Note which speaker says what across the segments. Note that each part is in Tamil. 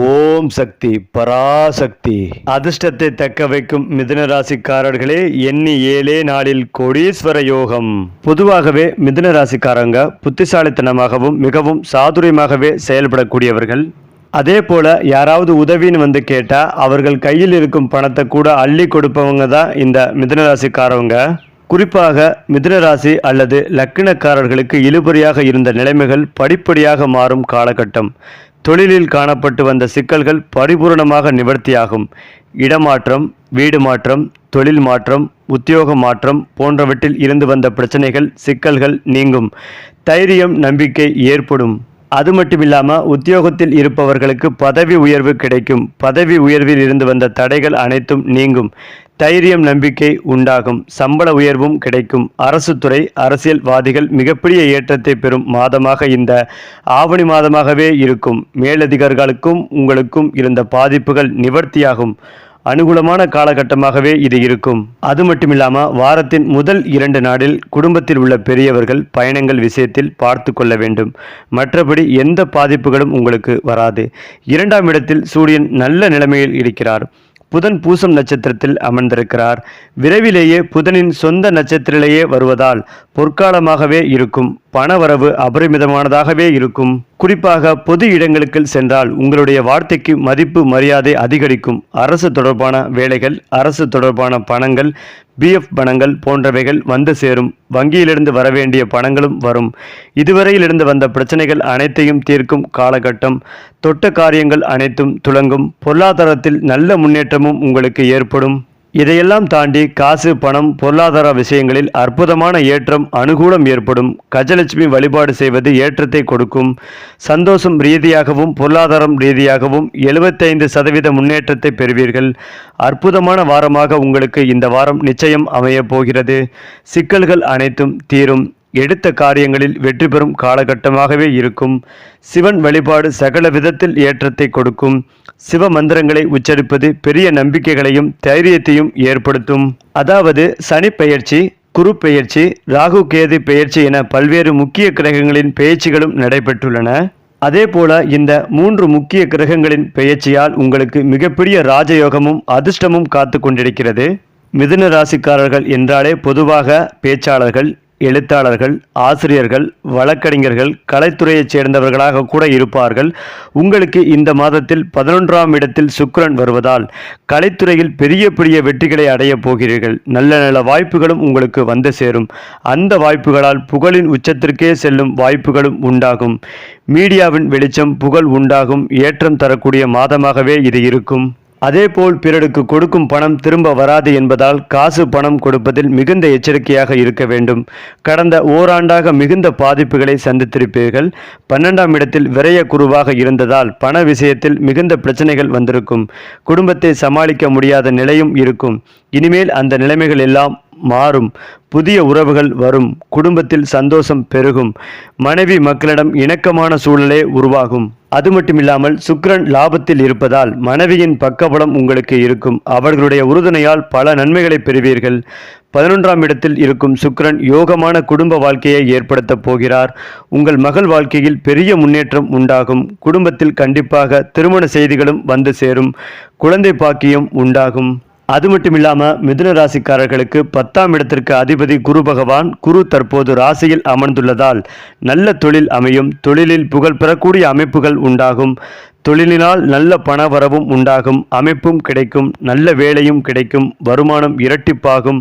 Speaker 1: ஓம் சக்தி பராசக்தி. அதிர்ஷ்டத்தை தக்க வைக்கும் மிதுன ராசிக்காரர்களே எண்ணி ஏழே நாளில் கோடீஸ்வர யோகம். பொதுவாகவே மிதுன ராசிக்காரங்க புத்திசாலித்தனமாகவும் மிகவும் சாதுரியமாகவே செயல்படக்கூடியவர்கள். அதே போல யாராவது உதவின்னு வந்து கேட்டால் அவர்கள் கையில் இருக்கும் பணத்தை கூட அள்ளி கொடுப்பவங்க தான் இந்த மிதுன ராசிக்காரவங்க குறிப்பாக மிதுனராசி அல்லது லக்கினக்காரர்களுக்கு இழுபறியாக இருந்த நிலைமைகள் படிப்படியாக மாறும் காலகட்டம். தொழிலில் காணப்பட்டு வந்த சிக்கல்கள் பரிபூரணமாக நிவர்த்தியாகும். இடமாற்றம் வீடு மாற்றம் தொழில் மாற்றம் உத்தியோக மாற்றம் போன்றவற்றில் இருந்து வந்த பிரச்சனைகள் சிக்கல்கள் நீங்கும். தைரியம் நம்பிக்கை ஏற்படும். அது மட்டுமில்லாமல் உத்தியோகத்தில் இருப்பவர்களுக்கு பதவி உயர்வு கிடைக்கும். பதவி உயர்வில் இருந்து வந்த தடைகள் அனைத்தும் நீங்கும். தைரியம் நம்பிக்கை உண்டாகும். சம்பள உயர்வும் கிடைக்கும். அரசு துறை அரசியல்வாதிகள் மிகப்பெரிய ஏற்றத்தை பெறும் மாதமாக இந்த ஆவணி மாதமாகவே இருக்கும். மேலதிகாரிகளுக்கும் உங்களுக்கும் இருந்த பாதிப்புகள் நிவர்த்தியாகும். அனுகூலமான காலகட்டமாகவே இது இருக்கும். அது மட்டுமில்லாமல் வாரத்தின் முதல் இரண்டு நாளில் குடும்பத்தில் உள்ள பெரியவர்கள் பயணங்கள் விஷயத்தில் பார்த்து கொள்ள வேண்டும். மற்றபடி எந்த பாதிப்புகளும் உங்களுக்கு வராது. இரண்டாம் இடத்தில் சூரியன் நல்ல நிலைமையில் இருக்கிறார். புதன் பூசம் நட்சத்திரத்தில் அமர்ந்திருக்கிறார். விரைவிலேயே புதனின் சொந்த நட்சத்திரத்திலேயே வருவதால் பொற்காலமாகவே இருக்கும். பணவரவு அபரிமிதமானதாகவே இருக்கும். குறிப்பாக பொது இடங்களுக்கு சென்றால் உங்களுடைய வார்த்தைக்கு மதிப்பு மரியாதை அதிகரிக்கும். அரசு தொடர்பான வேலைகள் அரசு தொடர்பான பணங்கள் பிஎஃப் பணங்கள் போன்றவைகள் வந்து சேரும். வங்கியிலிருந்து வரவேண்டிய பணங்களும் வரும். இதுவரையிலிருந்து வந்த பிரச்சனைகள் அனைத்தையும் தீர்க்கும் காலகட்டம். தொட்ட காரியங்கள் அனைத்தும் துளங்கும். பொருளாதாரத்தில் நல்ல முன்னேற்றமும் உங்களுக்கு ஏற்படும். இதையெல்லாம் தாண்டி காசு பணம் பொருளாதார விஷயங்களில் அற்புதமான ஏற்றம் அனுகூலம் ஏற்படும். கஜலட்சுமி வழிபாடு செய்வது ஏற்றத்தை கொடுக்கும். சந்தோஷம் ரீதியாகவும் பொருளாதாரம் ரீதியாகவும் எழுபத்தைந்து சதவீத முன்னேற்றத்தை பெறுவீர்கள். அற்புதமான வாரமாக உங்களுக்கு இந்த வாரம் நிச்சயம் அமையப் போகிறது. சிக்கல்கள் அனைத்தும் தீரும். எடுத்த காரியங்களில் வெற்றி பெறும் காலகட்டமாகவே இருக்கும். சிவன் வழிபாடு சகல விதத்தில் ஏற்றத்தை கொடுக்கும். சிவ மந்திரங்களை உச்சரிப்பது பெரிய நம்பிக்கைகளையும் தைரியத்தையும் ஏற்படுத்தும். அதாவது சனி பெயர்ச்சி குரு பெயர்ச்சி ராகு கேது பெயர்ச்சி என பல்வேறு முக்கிய கிரகங்களின் பெயர்ச்சிகளும் நடைபெற்றுள்ளன. அதே போல இந்த மூன்று முக்கிய கிரகங்களின் பெயர்ச்சியால் உங்களுக்கு மிகப்பெரிய ராஜயோகமும் அதிர்ஷ்டமும் காத்து கொண்டிருக்கிறது. மிதுன ராசிக்காரர்கள் என்றாலே பொதுவாக பேச்சாளர்கள் எழுத்தாளர்கள் ஆசிரியர்கள் வழக்கறிஞர்கள் கலைத்துறையைச் சேர்ந்தவர்களாக கூட இருப்பார்கள். உங்களுக்கு இந்த மாதத்தில் பதினொன்றாம் இடத்தில் சுக்கரன் வருவதால் கலைத்துறையில் பெரிய பெரிய வெற்றிகளை அடையப் போகிறீர்கள். நல்ல நல்ல வாய்ப்புகளும் உங்களுக்கு வந்து சேரும். அந்த வாய்ப்புகளால் புகழின் உச்சத்திற்கே செல்லும் வாய்ப்புகளும் உண்டாகும். மீடியாவின் வெளிச்சம் புகழ் உண்டாகும். ஏற்றம் தரக்கூடிய மாதமாகவே இது இருக்கும். அதேபோல் பிறருக்கு கொடுக்கும் பணம் திரும்ப வராது என்பதால் காசு பணம் கொடுப்பதில் மிகுந்த எச்சரிக்கையாக இருக்க வேண்டும். கடந்த ஓராண்டாக மிகுந்த பாதிப்புகளை சந்தித்திருப்பீர்கள். பன்னெண்டாம் இடத்தில் விரய குருவாக இருந்ததால் பண விஷயத்தில் மிகுந்த பிரச்சனைகள் வந்திருக்கும். குடும்பத்தை சமாளிக்க முடியாத நிலையும் இருக்கும். இனிமேல் அந்த நிலைமைகள் எல்லாம் மாறும். புதிய உறவுகள் வரும். குடும்பத்தில் சந்தோஷம் பெருகும். மனைவி மக்களிடம் இணக்கமான சூழலே உருவாகும். அது மட்டுமில்லாமல் சுக்ரன் லாபத்தில் இருப்பதால் மனைவியின் பக்கபலம் உங்களுக்கு இருக்கும். அவர்களுடைய உறுதுணையால் பல நன்மைகளை பெறுவீர்கள். பதினொன்றாம் இடத்தில் இருக்கும் சுக்கிரன் யோகமான குடும்ப வாழ்க்கையை ஏற்படுத்தப் போகிறார். உங்கள் மகள் வாழ்க்கையில் பெரிய முன்னேற்றம் உண்டாகும். குடும்பத்தில் கண்டிப்பாக திருமண செய்திகளும் வந்து சேரும். குழந்தை பாக்கியம் உண்டாகும். அது மட்டும் இல்லாமல் மிதுன ராசிக்காரர்களுக்கு பத்தாம் இடத்திற்கு அதிபதி குரு பகவான் குரு தற்போது ராசியில் அமர்ந்துள்ளதால் நல்ல தொழில் அமையும். தொழிலில் புகழ் பெறக்கூடிய அமைப்புகள் உண்டாகும். தொழிலினால் நல்ல பண வரவும் உண்டாகும் அமைப்பும் கிடைக்கும் நல்ல வேலையும் கிடைக்கும் வருமானம் இரட்டிப்பாகும்.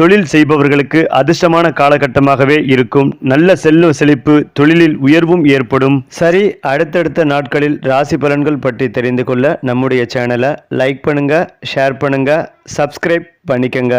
Speaker 1: தொழில் செய்பவர்களுக்கு அதிர்ஷ்டமான காலகட்டமாகவே இருக்கும். நல்ல செல்வ செழிப்பு தொழிலில் உயர்வும் ஏற்படும். சரி அடுத்தடுத்த நாட்களில் ராசி பலன்கள் பற்றி தெரிந்து கொள்ள நம்முடைய சேனலை லைக் பண்ணுங்கள் ஷேர் பண்ணுங்கள் சப்ஸ்கிரைப் பண்ணிக்கங்க.